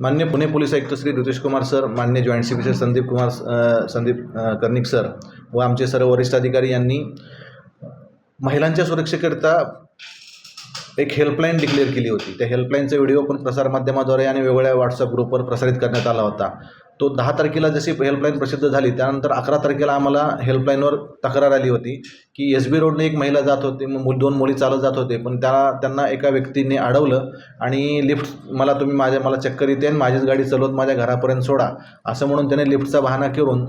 मान्य पुणे पोलीस आयुक्त श्री रितेश कुमार सर मान्य joint C P C Sandeep Kumar Sandeep Karnik sir व आमचे सर्व वरिष्ठ अधिकारी यांनी महिलांच्या सुरक्षेकरिता एक हेल्पलाईन डिक्लेअर केली होती. त्या हेल्पलाईनचा व्हिडिओ पण प्रसारमाध्यमाद्वारे आणि वेगवेगळ्या व्हॉट्सअप ग्रुपवर प्रसारित करण्यात आला होता. तो दहा तारखेला जशी हेल्पलाईन प्रसिद्ध झाली त्यानंतर अकरा तारखेला आम्हाला हेल्पलाईनवर तक्रार आली होती की एस बी रोडने एक महिला जात होती मग मु- दोन मुली चालत जात होते. पण त्या त्यांना एका व्यक्तीने अडवलं आणि लिफ्ट मला तुम्ही माझ्या मला चक्कर येते आणि माझीच गाडी चालवत माझ्या घरापर्यंत सोडा असं म्हणून त्याने लिफ्टचा बहाणा करून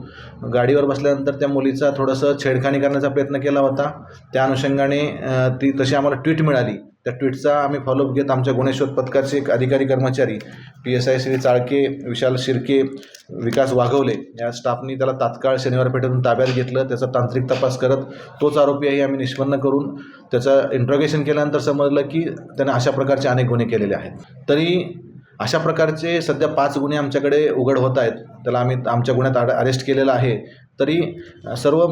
गाडीवर बसल्यानंतर त्या मुलीचा थोडंसं छेडखानी करण्याचा प्रयत्न केला होता. त्या अनुषंगाने ती तशी आम्हाला ट्विट मिळाली. त्या ट्विटचा आम्ही फॉलोअप घेत आमच्या गुणेश्वर पथकाचे एक अधिकारी कर्मचारी P S I Shri Chalke Vishal Shirke Vikas Waghwale या स्टाफनी त्याला तात्काळ शनिवार पेठेतून ताब्यात घेतलं त्याचा तांत्रिक तपास करत तोच आरोपीही आम्ही निष्पन्न करून त्याचं इंट्रोगेशन केल्यानंतर समजलं की त्याने अशा प्रकारचे अनेक गुन्हे केलेले आहेत. तरी अशा प्रकारचे सध्या पाच गुन्हे आमच्याकडे उघड होत आहेत. त्याला आम्ही आमच्या गुन्ह्यात अड अरेस्ट केलेलं आहे. तरी सर्व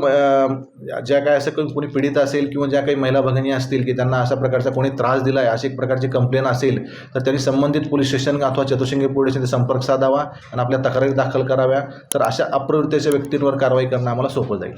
ज्या काय असं कोणी कोणी पीडित असेल किंवा ज्या काही महिला भगिनी असतील की त्यांना अशा प्रकारचा कोणी त्रास दिला आहे अशी एक प्रकारची कंप्लेन असेल तर त्यांनी संबंधित पोलीस स्टेशन अथवा चतुर्शिंगी पोलीस स्टेशन संपर्क साधावा आणि आपल्या तक्रारी दाखल कराव्या. तर अशा अप्रवृत्तीच्या व्यक्तींवर कारवाई करणं आम्हाला सोपं जाईल.